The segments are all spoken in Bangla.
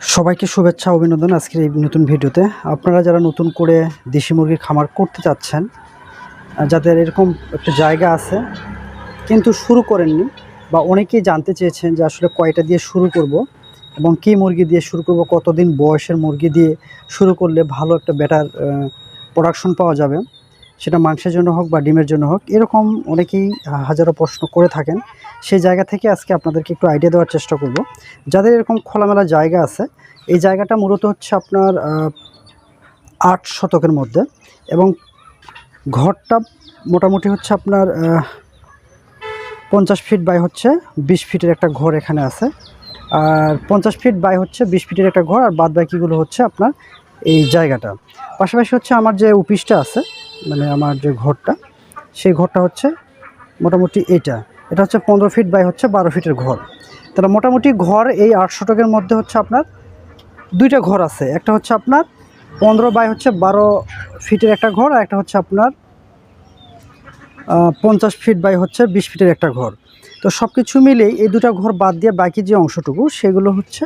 সবাইকে শুভেচ্ছা, অভিনন্দন আজকের এই নতুন ভিডিওতে। আপনারা যারা নতুন করে দেশি মুরগির খামার করতে চাচ্ছেন যাদের এরকম একটা জায়গা আছে, কিন্তু শুরু করেননি বা অনেকেই জানতে চেয়েছেন যে আসলে কয়টা দিয়ে শুরু করব এবং কী মুরগি দিয়ে শুরু করব, কতদিন বয়সের মুরগি দিয়ে শুরু করলে ভালো একটা বেটার প্রোডাকশন পাওয়া যাবে। সেটা মাংসের জন্য হোক বা ডিমের জন্য হোক, এরকম অনেকেই হাজারো প্রশ্ন করে থাকেন। সেই জায়গা থেকে আজকে আপনাদেরকে একটু আইডিয়া দেওয়ার চেষ্টা করব। যাদের এরকম খোলামেলা জায়গা আছে, এই জায়গাটা মূলত হচ্ছে আপনার আট শতকের মধ্যে এবং ঘরটা মোটামুটি হচ্ছে আপনার পঞ্চাশ ফিট বাই হচ্ছে বিশ ফিটের একটা ঘর এখানে আছে। আর পঞ্চাশ ফিট বাই হচ্ছে বিশ ফিটের একটা ঘর, আর বাদ বাকিগুলো হচ্ছে আপনার এই জায়গাটা। পাশাপাশি হচ্ছে আমার যে অফিসটা আছে মানে আমার যে ঘরটা, সেই ঘরটা হচ্ছে মোটামুটি এটা। এটা হচ্ছে পনেরো ফিট বাই হচ্ছে বারো ফিটের ঘর। তাহলে মোটামুটি ঘর এই আটশো শতকের মধ্যে হচ্ছে আপনার দুইটা ঘর আছে। একটা হচ্ছে আপনার পনেরো বাই হচ্ছে বারো ফিটের একটা ঘর, আর একটা হচ্ছে আপনার পঞ্চাশ ফিট বাই হচ্ছে বিশ ফিটের একটা ঘর। তো সব কিছু মিলেই এই দুটা ঘর বাদ দিয়ে বাকি যে অংশটুকু, সেগুলো হচ্ছে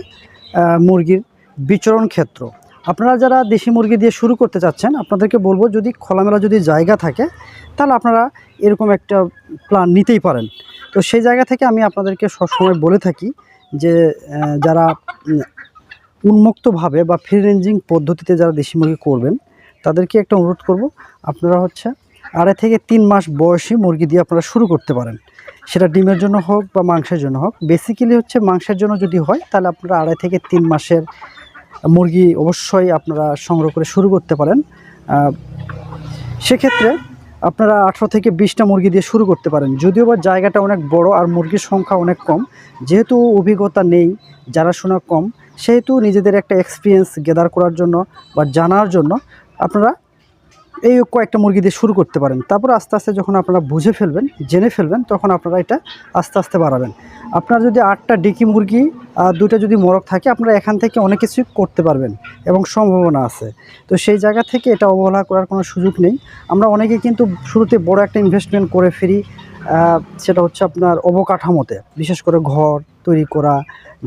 মুরগির বিচরণ ক্ষেত্র। আপনারা যারা দেশি মুরগি দিয়ে শুরু করতে চাচ্ছেন, আপনাদেরকে বলব যদি খোলামেলা যদি জায়গা থাকে, তাহলে আপনারা এরকম একটা প্ল্যান নিতেই পারেন। তো সেই জায়গা থেকে আমি আপনাদেরকে সবসময় বলে থাকি যে যারা উন্মুক্তভাবে বা ফ্রি রেঞ্জিং পদ্ধতিতে যারা দেশি মুরগি করবেন, তাদেরকে একটা অনুরোধ করব, আপনারা হচ্ছে আড়াই থেকে তিন মাস বয়সী মুরগি দিয়ে আপনারা শুরু করতে পারেন। সেটা ডিমের জন্য হোক বা মাংসের জন্য হোক। বেসিক্যালি হচ্ছে মাংসের জন্য যদি হয়, তাহলে আপনারা আড়াই থেকে তিন মাসের মুরগি অবশ্যই আপনারা সংগ্রহ করে শুরু করতে পারেন। সেক্ষেত্রে আপনারা আঠারো থেকে বিশটা মুরগি দিয়ে শুরু করতে পারেন। যদিও বা জায়গাটা অনেক বড় আর মুরগির সংখ্যা অনেক কম, যেহেতু অভিজ্ঞতা নেই যারা শোনা কম, সেহেতু নিজেদের একটা এক্সপিরিয়েন্স গেদার করার জন্য বা জানার জন্য আপনারা এই কয়েকটা মুরগি দিয়ে শুরু করতে পারেন। তারপর আস্তে আস্তে যখন আপনারা বুঝে ফেলবেন, জেনে ফেলবেন, তখন আপনারা এটা আস্তে আস্তে বাড়াবেন। আপনার যদি আটটা ডিকি মুরগি আর দুটো যদি মোরগ থাকে, আপনারা এখান থেকে অনেক কিছু করতে পারবেন এবং সম্ভাবনা আছে। তো সেই জায়গা থেকে এটা অবহেলা করার কোনো সুযোগ নেই। আমরা অনেকে কিন্তু শুরুতে বড় একটা ইনভেস্টমেন্ট করে ফিরি সেটা হচ্ছে আপনার অবকাঠামোতে। বিশেষ করে ঘর তৈরি করা,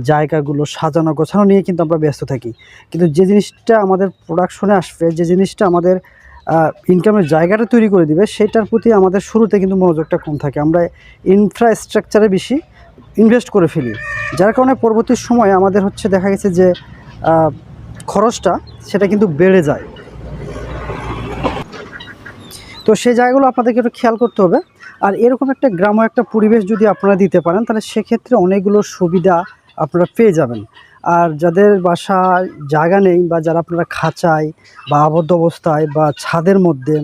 জায়গাগুলো সাজানো, গোছানো নিয়ে কিন্তু আমরা ব্যস্ত থাকি। কিন্তু যে জিনিসটা আমাদের প্রোডাকশনে আসবে, যে জিনিসটা আমাদের ইনকামের জায়গাটা তৈরি করে দিবে, সেটার প্রতি আমাদের শুরুতে কিন্তু মনোযোগটা কম থাকে। আমরা ইনফ্রাস্ট্রাকচারে বেশি ইনভেস্ট করে ফেলি। যার কারণে পরবর্তী সময়ে আমাদের হচ্ছে দেখা গেছে যে খরচটা সেটা কিন্তু বেড়ে যায়। তো সেই জায়গাগুলো আপনাদেরকে একটু খেয়াল করতে হবে। আর এরকম একটা গ্রাম্য একটা পরিবেশ যদি আপনারা দিতে পারেন, তাহলে সেক্ষেত্রে অনেকগুলো সুবিধা আপনারা পেয়ে যাবেন। আর যাদের বাসা জায়গা নেই বা যারা আপনারা খাঁচায় বা আবদ্ধ অবস্থায় বা ছাদের মধ্যে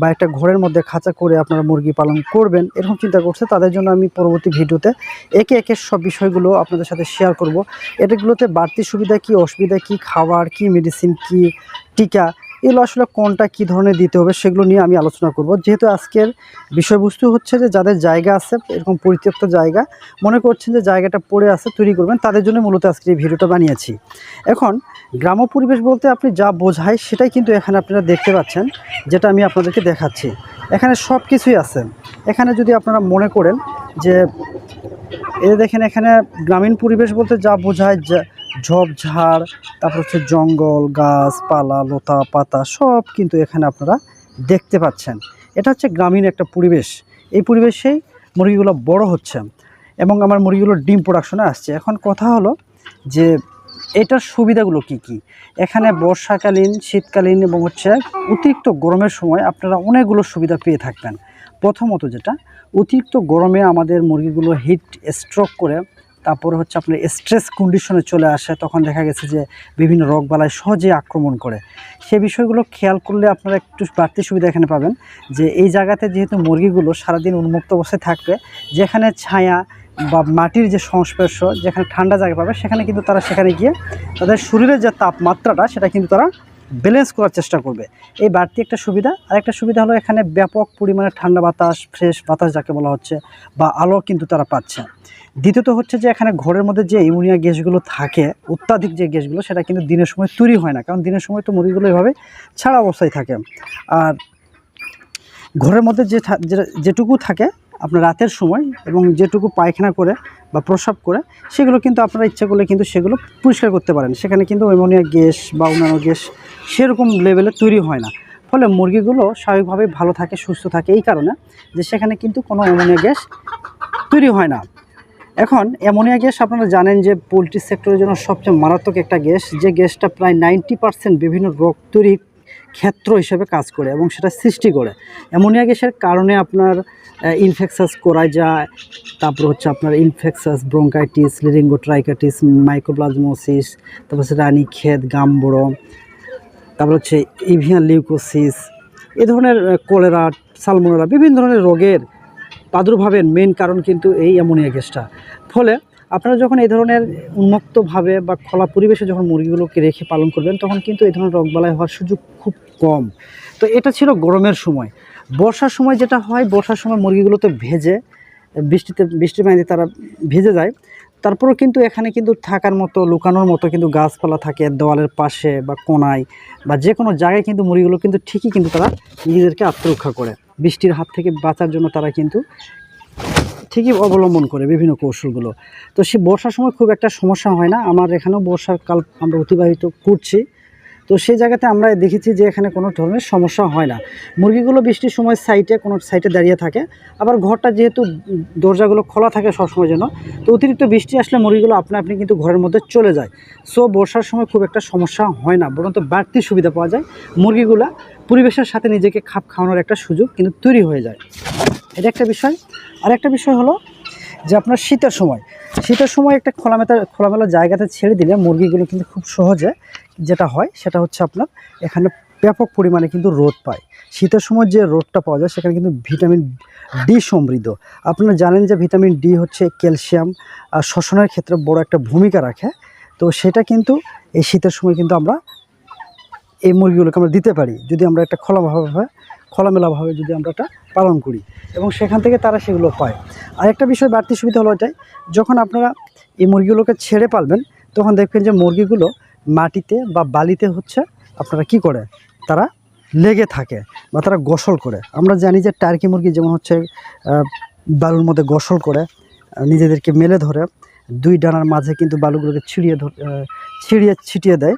বা একটা ঘরের মধ্যে খাঁচা করে আপনারা মুরগি পালন করবেন, এরকম চিন্তা করছে, তাদের জন্য আমি পরবর্তী ভিডিওতে একে একে সব বিষয়গুলো আপনাদের সাথে শেয়ার করব। এটাগুলোতে বাড়তি সুবিধা কি, অসুবিধা কি, খাবার কি মেডিসিন কি, টিকা এগুলো আসলে কোনটা কী ধরনের দিতে হবে সেগুলো নিয়ে আমি আলোচনা করব। যেহেতু আজকের বিষয়বস্তু হচ্ছে যে যাদের জায়গা আছে, এরকম পরিত্যক্ত জায়গা, মনে করছেন যে জায়গাটা পড়ে আছে, তৈরি করবেন, তাদের জন্য মূলত আজকে এই ভিডিওটা বানিয়েছি। এখন গ্রাম্য পরিবেশ বলতে আপনি যা বোঝায় সেটাই কিন্তু এখানে আপনারা দেখতে পাচ্ছেন, যেটা আমি আপনাদেরকে দেখাচ্ছি। এখানে সব কিছুই আছে। এখানে যদি আপনারা মনে করেন যে, এ দেখেন এখানে গ্রামীণ পরিবেশ বলতে যা বোঝায়, যা ঝোপঝাড় তারপর হচ্ছে জঙ্গল, গাছপালা, লতা, পাতা সব কিন্তু এখানে আপনারা দেখতে পাচ্ছেন। এটা হচ্ছে গ্রামীণ একটা পরিবেশ। এই পরিবেশেই মুরগিগুলো বড় হচ্ছে এবং আমার মুরগিগুলো ডিম প্রোডাকশনে আসছে। এখন কথা হলো যে এটার সুবিধাগুলো কি কি? এখানে বর্ষাকালীন, শীতকালীন এবং হচ্ছে অতিরিক্ত গরমের সময় আপনারা অনেকগুলো সুবিধা পেয়ে থাকবেন। প্রথমত যেটা, অতিরিক্ত গরমে আমাদের মুরগিগুলো হিট স্ট্রোক করে তারপরে হচ্ছে আপনার স্ট্রেস কন্ডিশনে চলে আসে, তখন দেখা গেছে যে বিভিন্ন রোগবালাই সহজে আক্রমণ করে। সে বিষয়গুলো খেয়াল করলে আপনারা একটু বাড়তি সুবিধা এখানে পাবেন যে এই জায়গাতে যেহেতু মুরগিগুলো সারাদিন উন্মুক্ত অবস্থায় থাকবে, যেখানে ছায়া বা মাটির যে সংস্পর্শ, যেখানে ঠান্ডা জায়গা পাবে, সেখানে কিন্তু তারা সেখানে গিয়ে তাদের শরীরের যে তাপমাত্রাটা, সেটা কিন্তু তারা ব্যালেন্স করার চেষ্টা করবে। এই বাড়তি একটা সুবিধা। আর একটা সুবিধা হলো এখানে ব্যাপক পরিমাণে ঠান্ডা বাতাস ফ্রেশ বাতাস যাকে বলা হচ্ছে, বা আলো কিন্তু তারা পাচ্ছে। দ্বিতীয়ত হচ্ছে যে এখানে ঘরের মধ্যে যে ইউনিয়া গ্যাসগুলো থাকে, অত্যাধিক যে গ্যাসগুলো, সেটা কিন্তু দিনের সময় তৈরি হয় না। কারণ দিনের সময় তো মুরগিগুলো এভাবে ছাড়া অবস্থায় থাকে। আর ঘরের মধ্যে যে যেটুকু থাকে আপনার রাতের সময় এবং যেটুকু পায়খানা করে বা প্রস্রাব করে, সেগুলো কিন্তু আপনারা ইচ্ছা করলে কিন্তু সেগুলো পরিষ্কার করতে পারেন। সেখানে কিন্তু অ্যামোনিয়া গ্যাস বা অন্যান্য গ্যাস সেরকম লেভেলে তৈরি হয় না। ফলে মুরগিগুলো স্বাভাবিকভাবে ভালো থাকে, সুস্থ থাকে এই কারণে যে সেখানে কিন্তু কোনো অ্যামোনিয়া গ্যাস তৈরি হয় না। এখন অ্যামোনিয়া গ্যাস আপনারা জানেন যে পোলট্রি সেক্টরের জন্য সবচেয়ে মারাত্মক একটা গ্যাস। যে গ্যাসটা প্রায় নাইনটি পার্সেন্ট বিভিন্ন রোগ তৈরির ক্ষেত্র হিসেবে কাজ করে এবং সেটা সৃষ্টি করে। অ্যামোনিয়া গ্যাসের কারণে আপনার ইনফেকশাস করা যায়, তারপর হচ্ছে আপনার ইনফেকশাস ব্রঙ্কাইটিস লিরিঙ্গোট্রাইকাইটিস মাইক্রোপ্লাজমোসিস তারপর হচ্ছে রানী ক্ষেত গামবড়, তারপর হচ্ছে ইভিয়ান লিউকোসিস, এ ধরনের কোলেরা, সালমোনেরা, বিভিন্ন ধরনের রোগের প্রাদুর্ভাবের মেন কারণ কিন্তু এই অ্যামোনিয়া গ্যাসটা ফলে আপনারা যখন এই ধরনের উন্মুক্তভাবে বা খোলা পরিবেশে যখন মুরগিগুলোকে রেখে পালন করবেন, তখন কিন্তু এই ধরনের রোগবালাই হওয়ার সুযোগ খুব কম। তো এটা ছিল গরমের সময়। বর্ষার সময় যেটা হয়, বর্ষার সময় মুরগিগুলোতে ভেজে, বৃষ্টিতে, বৃষ্টির পানিতে তারা ভেজে যায়। তারপরেও কিন্তু এখানে কিন্তু থাকার মতো, লুকানোর মতো কিন্তু গাছপালা থাকে দেওয়ালের পাশে বা কোনায় বা যে কোনো জায়গায় কিন্তু মুরগিগুলো কিন্তু ঠিকই কিন্তু তারা নিজেদেরকে আত্মরক্ষা করে। বৃষ্টির হাত থেকে বাঁচার জন্য তারা কিন্তু ঠিকই অবলম্বন করে বিভিন্ন কৌশলগুলো। তো সে বর্ষার সময় খুব একটা সমস্যা হয় না। আমার এখানেও বর্ষার কাল আমরা অতিবাহিত করছি। তো সেই জায়গাতে আমরা দেখেছি যে এখানে কোনো ধরনের সমস্যা হয় না। মুরগিগুলো বৃষ্টির সময় সাইটে কোনো সাইটে দাঁড়িয়ে থাকে। আবার ঘরটা যেহেতু দরজাগুলো খোলা থাকে সবসময় যেন, তো অতিরিক্ত বৃষ্টি আসলে মুরগিগুলো আপনা আপনি কিন্তু ঘরের মধ্যে চলে যায়। সো বর্ষার সময় খুব একটা সমস্যা হয় না। বরঞ্চ বাড়তি সুবিধা পাওয়া যায়। মুরগিগুলা পরিবেশের সাথে নিজেকে খাপ খাওয়ানোর একটা সুযোগ কিন্তু তৈরি হয়ে যায়। এটা একটা বিষয়। আর একটা বিষয় হলো যে আপনার শীতের সময় শীতের সময় একটা খোলামেলা খোলামেলা জায়গাতে ছেড়ে দিলে মুরগিগুলো কিন্তু খুব সহজে যেটা হয় সেটা হচ্ছে আপনার এখানে ব্যাপক পরিমাণে কিন্তু রোদ পায়। শীতের সময় যে রোদটা পাওয়া যায় সেখানে কিন্তু ভিটামিন ডি সমৃদ্ধ। আপনারা জানেন যে ভিটামিন ডি হচ্ছে ক্যালসিয়াম, আর শ্বসনের ক্ষেত্রে বড় একটা ভূমিকা রাখে। তো সেটা কিন্তু এই শীতের সময় কিন্তু আমরা এই মুরগিগুলোকে আমরা দিতে পারি। যদি আমরা একটা খোলাভাবে খোলামেলাভাবে যদি আমরা এটা পালন করি এবং সেখান থেকে তারা সেগুলো পায়। আরেকটা বিষয় বাড়তি সুবিধা হলো এটাই, যখন আপনারা এই মুরগিগুলোকে ছেড়ে পালবেন, তখন দেখবেন যে মুরগিগুলো মাটিতে বা বালিতে হচ্ছে আপনারা কি করে? তারা লেগে থাকে বা তারা গোসল করে। আমরা জানি যে টার্কি মুরগি যেমন হচ্ছে বালুর মধ্যে গোসল করে নিজেদেরকে মেলে ধরে, দুই ডানার মাঝে কিন্তু বালুগুলোকে ছিড়িয়ে ছিড়িয়ে ছিটিয়ে দেয়।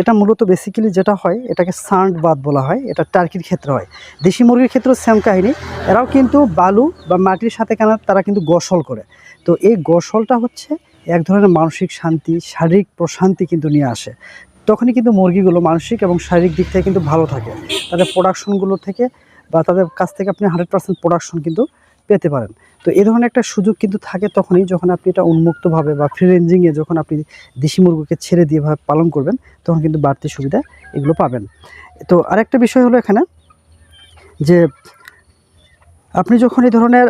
এটা মূলত বেসিক্যালি যেটা হয়, এটাকে সান্ড বাদ বলা হয়, এটা টার্কির ক্ষেত্রে হয়। দেশি মুরগির ক্ষেত্রেও সেম কাহিনী। এরাও কিন্তু বালু বা মাটির সাথে কেন তারা কিন্তু গোসল করে। তো এই গোসলটা হচ্ছে এক ধরনের মানসিক শান্তি, শারীরিক প্রশান্তি কিন্তু নিয়ে আসে। তখনই কিন্তু মুরগিগুলো মানসিক এবং শারীরিক দিক থেকে কিন্তু ভালো থাকে। তাদের প্রোডাকশনগুলো থেকে বা তাদের কাছ থেকে আপনি হান্ড্রেড পার্সেন্ট প্রোডাকশন কিন্তু পেতে পারেন। তো এ ধরনের একটা সুযোগ কিন্তু থাকে তখনই যখন আপনি এটা উন্মুক্তভাবে বা ফ্রি রেঞ্জিংয়ে যখন আপনি দেশি মুরগিকে ছেড়ে দিয়ে পালন করবেন, তখন কিন্তু বাড়তি সুবিধা এগুলো পাবেন। তো আরেকটা বিষয় হলো এখানে যে আপনি যখন এই ধরনের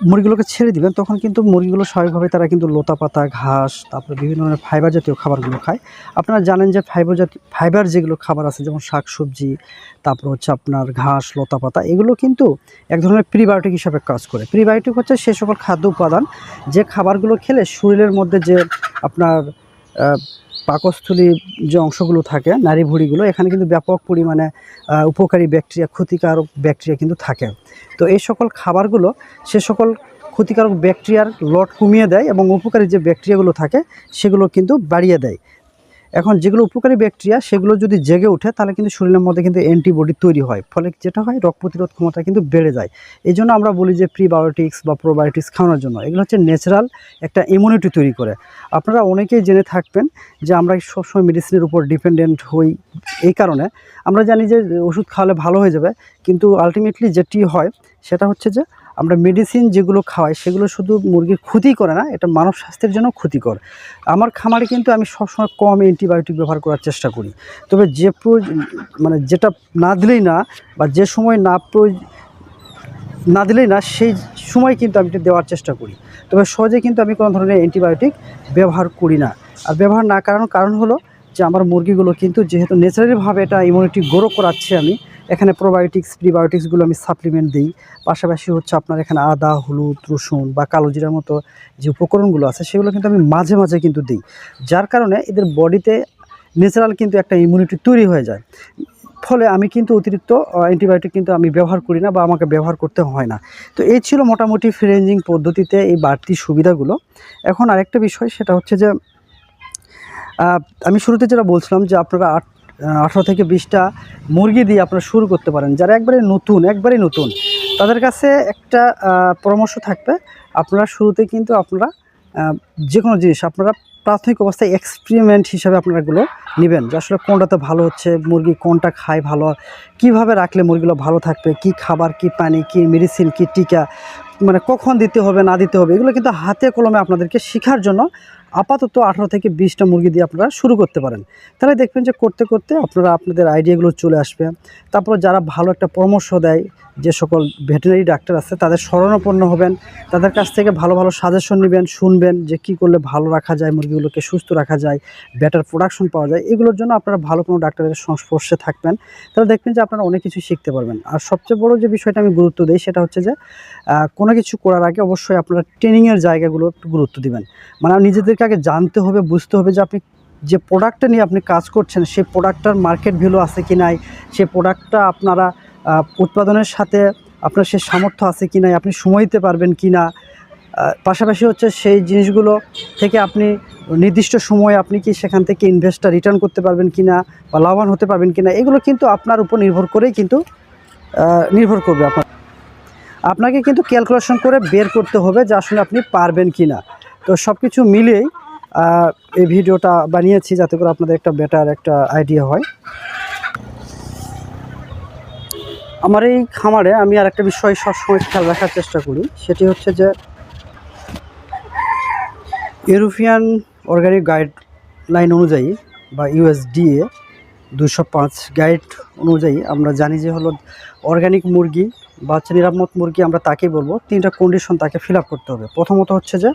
মুরগিগুলোকে ছেড়ে দিবেন, তখন কিন্তু মুরগিগুলো স্বাভাবিকভাবে তারা কিন্তু লতা পাতা ঘাস, তারপরে বিভিন্ন ধরনের ফাইবার জাতীয় খাবারগুলো খায়। আপনারা জানেন যে ফাইবার জাতীয় ফাইবার যেগুলো খাবার আছে, যেমন শাক সবজি তারপর হচ্ছে আপনার ঘাস লতা পাতা এগুলো কিন্তু এক ধরনের প্রিবায়োটিক হিসাবে কাজ করে। প্রিবায়োটিক হচ্ছে সে সকল খাদ্য উপাদান যে খাবারগুলো খেলে শরীরের মধ্যে যে আপনার পাকস্থলী যে অংশগুলো থাকে, নারী ভুঁড়িগুলো, এখানে কিন্তু ব্যাপক পরিমাণে উপকারী ব্যাকটেরিয়া, ক্ষতিকারক ব্যাকটেরিয়া কিন্তু থাকে। তো এই সকল খাবারগুলো, সে সকল ক্ষতিকারক ব্যাকটেরিয়ার লট কমিয়ে দেয় এবং উপকারী যে ব্যাকটেরিয়াগুলো থাকে, সেগুলো কিন্তু বাড়িয়ে দেয়। এখন যেগুলো উপকারী ব্যাকটেরিয়া, সেগুলো যদি জেগে ওঠে, তাহলে কিন্তু শরীরের মধ্যে কিন্তু অ্যান্টিবডি তৈরি হয়। ফলে যেটা হয়? রোগ প্রতিরোধ ক্ষমতা কিন্তু বেড়ে যায়। এই জন্য আমরা বলি যে প্রিবায়োটিক্স বা প্রোবায়োটিক্স খাওয়ানোর জন্য। এগুলো হচ্ছে ন্যাচারাল একটা ইমিউনিটি তৈরি করে। আপনারা অনেকেই জেনে থাকবেন যে আমরা সবসময় মেডিসিনের উপর ডিপেন্ডেন্ট হই। এই কারণে আমরা জানি যে ওষুধ খাওয়ালে ভালো হয়ে যাবে। কিন্তু আলটিমেটলি যেটি হয়, সেটা হচ্ছে যে আমরা মেডিসিন যেগুলো খাওয়াই, সেগুলো শুধু মুরগির ক্ষতি করে না, এটা মানব স্বাস্থ্যের জন্য ক্ষতিকর। আমার খামারে কিন্তু আমি সবসময় কম অ্যান্টিবায়োটিক ব্যবহার করার চেষ্টা করি। তবে যে মানে যেটা না দিলেই না, বা যে সময় না না দিলেই না, সেই সময় কিন্তু আমি এটা দেওয়ার চেষ্টা করি। তবে সহজে কিন্তু আমি কোনো ধরনের অ্যান্টিবায়োটিক ব্যবহার করি না। আর ব্যবহার না করানোর কারণ হলো যে আমার মুরগিগুলো কিন্তু যেহেতু ন্যাচারালিভাবে এটা ইমিউনিটি গ্রো করাচ্ছে আমি, এখানে প্রোবায়োটিক্স প্রিবায়োটিক্সগুলো আমি সাপ্লিমেন্ট দিই। পাশাপাশি হচ্ছে আপনার এখানে আদা, হলুদ, রসুন বা কালো জিরার মতো যে উপকরণগুলো আছে, সেগুলো কিন্তু আমি মাঝে মাঝে কিন্তু দিই। যার কারণে এদের বডিতে ন্যাচারাল কিন্তু একটা ইমিউনিটি তৈরি হয়ে যায়। ফলে আমি কিন্তু অতিরিক্ত অ্যান্টিবায়োটিক কিন্তু আমি ব্যবহার করি না বা আমাকে ব্যবহার করতে হয় না। তো এই ছিল মোটামুটি ফ্রেঞ্জিং পদ্ধতিতে এই বাড়তি সুবিধাগুলো। এখন আরেকটা বিষয়, সেটা হচ্ছে যে আমি শুরুতে যেটা বলছিলাম যে আপনারা আট আঠারো থেকে বিশটা মুরগি দিয়ে আপনারা শুরু করতে পারেন। যারা একবারে নতুন একবারে নতুন, তাদের কাছে একটা পরামর্শ থাকবে। আপনারা শুরুতে কিন্তু আপনারা যে কোনো জিনিস, আপনারা প্রাথমিক অবস্থায় এক্সপেরিমেন্ট হিসাবে আপনারা এগুলো নেবেন যে আসলে কোনটাতে ভালো হচ্ছে, মুরগি কোনটা খায় ভালো, কীভাবে রাখলে মুরগিগুলো ভালো থাকবে, কি খাবার, কি পানি, কি মেডিসিন কি টিকা মানে কখন দিতে হবে, না দিতে হবে, এগুলো কিন্তু হাতে কলমে আপনাদেরকে শেখার জন্য আপাতত আঠারো থেকে বিশটা মুরগি দিয়ে আপনারা শুরু করতে পারেন। তাহলে দেখবেন যে করতে করতে আপনারা আপনাদের আইডিয়াগুলো চলে আসবে। তারপর যারা ভালো একটা পরামর্শ দেয় যে সকল ভেটেরিনারি ডাক্তার আছে, তাদের শরণাপন্ন হবেন, তাদের কাছ থেকে ভালো ভালো সাজেশন নেবেন, শুনবেন যে কি করলে ভালো রাখা যায়, মুরগিগুলোকে সুস্থ রাখা যায় বেটার প্রোডাকশন পাওয়া যায়। এগুলোর জন্য আপনারা ভালো কোনো ডাক্তারের সংস্পর্শে থাকবেন। তাহলে দেখবেন যে আপনারা অনেক কিছু শিখতে পারবেন। আর সবচেয়ে বড় যে বিষয়টা আমি গুরুত্ব দিই, সেটা হচ্ছে যে কোনো কিছু করার আগে অবশ্যই আপনারা ট্রেনিংয়ের জায়গাগুলো একটু গুরুত্ব দিবেন। মানে নিজেদেরকে আগে জানতে হবে, বুঝতে হবে যে আপনি যে প্রোডাক্টটা নিয়ে আপনি কাজ করছেন, সেই প্রোডাক্টটার মার্কেট ভ্যালু আছে কি নাই সেই প্রোডাক্টটা আপনারা উৎপাদনের সাথে আপনার সে সামর্থ্য আছে কি নাই, আপনি সময় দিতে পারবেন কি না পাশাপাশি হচ্ছে সেই জিনিসগুলো থেকে আপনি নির্দিষ্ট সময়ে আপনি কি সেখান থেকে ইনভেস্টটা রিটার্ন করতে পারবেন কি না বা লাভবান হতে পারবেন কি না, এগুলো কিন্তু আপনার উপর নির্ভর করেই কিন্তু নির্ভর করবে আপনার। আপনাকে কিন্তু ক্যালকুলেশন করে বের করতে হবে যে আসলে আপনি পারবেন কি না। তো সব কিছু মিলিয়েই এই ভিডিওটা বানিয়েছি যাতে করে আপনাদের একটা বেটার একটা আইডিয়া হয়। আমার এই খামারে আমি আর একটা বিষয় সবসময় খেয়াল রাখার চেষ্টা করি, সেটি হচ্ছে যে ইউরোপিয়ান অর্গানিক গাইডলাইন অনুযায়ী বা ইউএসডিএ দুশো পাঁচ গাইড অনুযায়ী আমরা জানি যে হলো অর্গানিক মুরগি বা নিরাপদ মুরগি আমরা তাকেই বলব, তিনটা কন্ডিশন তাকে ফিল করতে হবে। প্রথমত হচ্ছে যে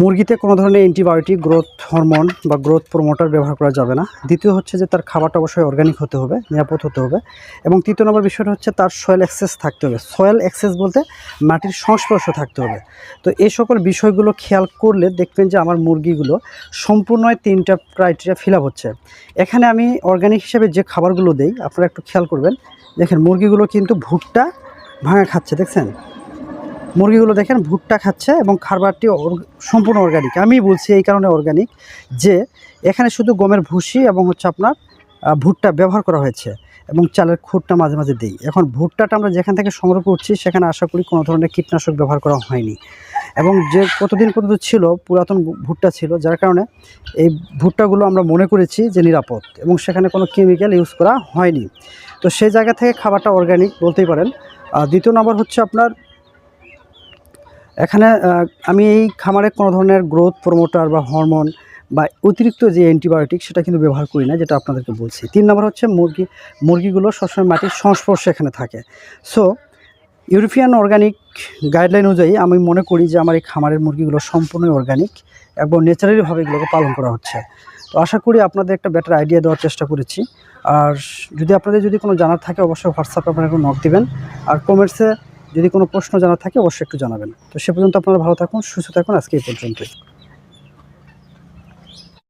মুরগিতে কোনো ধরনের অ্যান্টিবায়োটিক গ্রোথ হরমোন বা গ্রোথ প্রমোটার ব্যবহার করা যাবে না। দ্বিতীয় হচ্ছে যে, তার খাবারটা অবশ্যই অর্গানিক হতে হবে, নিরাপদ হতে হবে। এবং তৃতীয় নম্বর বিষয়টা হচ্ছে, তার সয়েল অ্যাক্সেস থাকতে হবে। সয়েল অ্যাক্সেস বলতে মাটির সংস্পর্শ থাকতে হবে। তো এই সকল বিষয়গুলো খেয়াল করলে দেখবেন যে, আমার মুরগিগুলো সম্পূর্ণ তিনটা ক্রাইটেরিয়া ফিল হচ্ছে। এখানে আমি অর্গানিক হিসেবে যে খাবারগুলো দেই, আপনারা একটু খেয়াল করবেন। দেখেন, মুরগিগুলো কিন্তু ভুট্টা ভাঙা খাচ্ছে, দেখছেন? মুরগিগুলো দেখেন ভুট্টা খাচ্ছে এবং খাবারটি সম্পূর্ণ অর্গানিক আমি বলছি এই কারণে অর্গানিক যে এখানে শুধু গমের ভুসি এবং হচ্ছে আপনার ভুট্টা ব্যবহার করা হয়েছে এবং চালের খুঁটটা মাঝে মাঝে দিই। এখন ভুট্টাটা আমরা যেখান থেকে সংগ্রহ করছি সেখানে আশা করি কোনো ধরনের কীটনাশক ব্যবহার করা হয়নি। এবং যে কতদিন পর্যন্ত ছিল পুরাতন ভুট্টা ছিল, যার কারণে এই ভুট্টাগুলো আমরা মনে করেছি যে নিরাপদ এবং সেখানে কোনো কেমিক্যাল ইউজ করা হয়নি। তো সেই জায়গা থেকে খাবারটা অর্গানিক বলতেই পারেন। দ্বিতীয় নম্বর হচ্ছে আপনার এখানে আমি এই খামারে কোনো ধরনের গ্রোথ প্রমোটার বা হরমোন বা অতিরিক্ত যে অ্যান্টিবায়োটিক সেটা কিন্তু ব্যবহার করি না, যেটা আপনাদেরকে বলছি। তিন নম্বর হচ্ছে মুরগি, মুরগিগুলো সবসময় মাটির সংস্পর্শে এখানে থাকে। সো ইউরোপিয়ান অর্গানিক গাইডলাইন অনুযায়ী আমি মনে করি যে আমার এই খামারের মুরগিগুলো সম্পূর্ণই অর্গানিক এবং ন্যাচারালিভাবে এগুলোকে পালন করা হচ্ছে। তো আশা করি আপনাদের একটা বেটার আইডিয়া দেওয়ার চেষ্টা করেছি। আর যদি আপনাদের যদি কোনো জানার থাকে, অবশ্যই হোয়াটসঅ্যাপে আপনারা একটু নক দিবেন। আর কমেন্টসে যদি কোনো প্রশ্ন জানা থাকে অবশ্যই একটু জানাবেন। তো সে পর্যন্ত আপনারা ভালো থাকুন, সুস্থ থাকুন, আজকে এই পর্যন্তই।